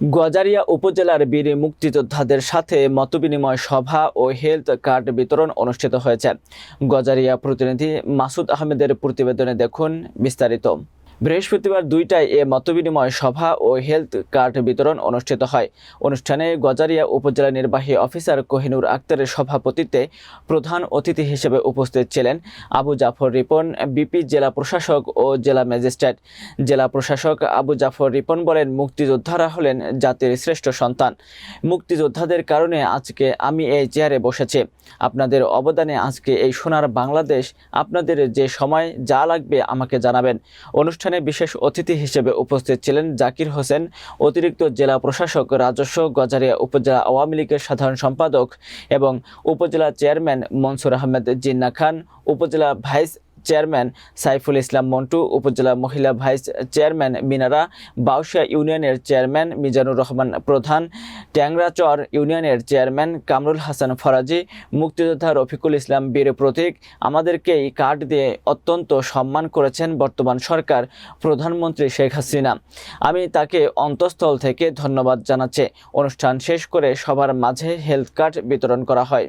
গজারিয়া উপজেলার বীর মুক্তিযোদ্ধাদের সাথে মতবিনিময় সভা ও হেলথ কার্ড বিতরণ অনুষ্ঠিত হয়েছে। গজারিয়া প্রতিনিধি মাসুদ আহমেদের প্রতিবেদনে দেখুন বিস্তারিত। বৃহস্পতিবার দুইটায় এ মতবিনিময় সভা ও হেলথ কার্ড বিতরণ অনুষ্ঠিত হয়। অনুষ্ঠানে গজারিয়া উপজেলা নির্বাহী অফিসার কোহিনুর আক্তারের সভাপতিত্বে প্রধান অতিথি হিসেবে উপস্থিত ছিলেন আবু জাফর রিপন, বিপি জেলা প্রশাসক ও জেলা ম্যাজিস্ট্রেট। জেলা প্রশাসক আবু জাফর রিপন বলেন, মুক্তিযোদ্ধারা হলেন জাতির শ্রেষ্ঠ সন্তান। মুক্তিযোদ্ধাদের কারণে আজকে আমি এই চেয়ারে বসেছি। আপনাদের অবদানে আজকে এই সোনার বাংলাদেশ। আপনাদের যে সময় যা লাগবে আমাকে জানাবেন। অনুষ্ঠানে বিশেষ অতিথি হিসেবে উপস্থিত ছিলেন জাকির হোসেন, অতিরিক্ত জেলা প্রশাসক রাজস্ব গজারিয়া উপজেলা আওয়ামী লীগের সাধারণ সম্পাদক এবং উপজেলা চেয়ারম্যান মনসুর আহমেদ জিন্না খান, উপজেলা ভাইস চেয়ারম্যান সাইফুল ইসলাম মন্টু, উপজেলা মহিলা ভাইস চেয়ারম্যান মিনারা, বাউশিয়া ইউনিয়নের চেয়ারম্যান মিজানুর রহমান প্রধান, ট্যাংরাচর ইউনিয়নের চেয়ারম্যান কামরুল হাসান ফরাজি, মুক্তিযোদ্ধা রফিকুল ইসলাম বীর প্রতীক। আমাদেরকেই কার্ড দিয়ে অত্যন্ত সম্মান করেছেন বর্তমান সরকার প্রধানমন্ত্রী শেখ হাসিনা। আমি তাকে অন্তঃস্থল থেকে ধন্যবাদ জানাচ্ছি। অনুষ্ঠান শেষ করে সবার মাঝে হেলথ কার্ড বিতরণ করা হয়।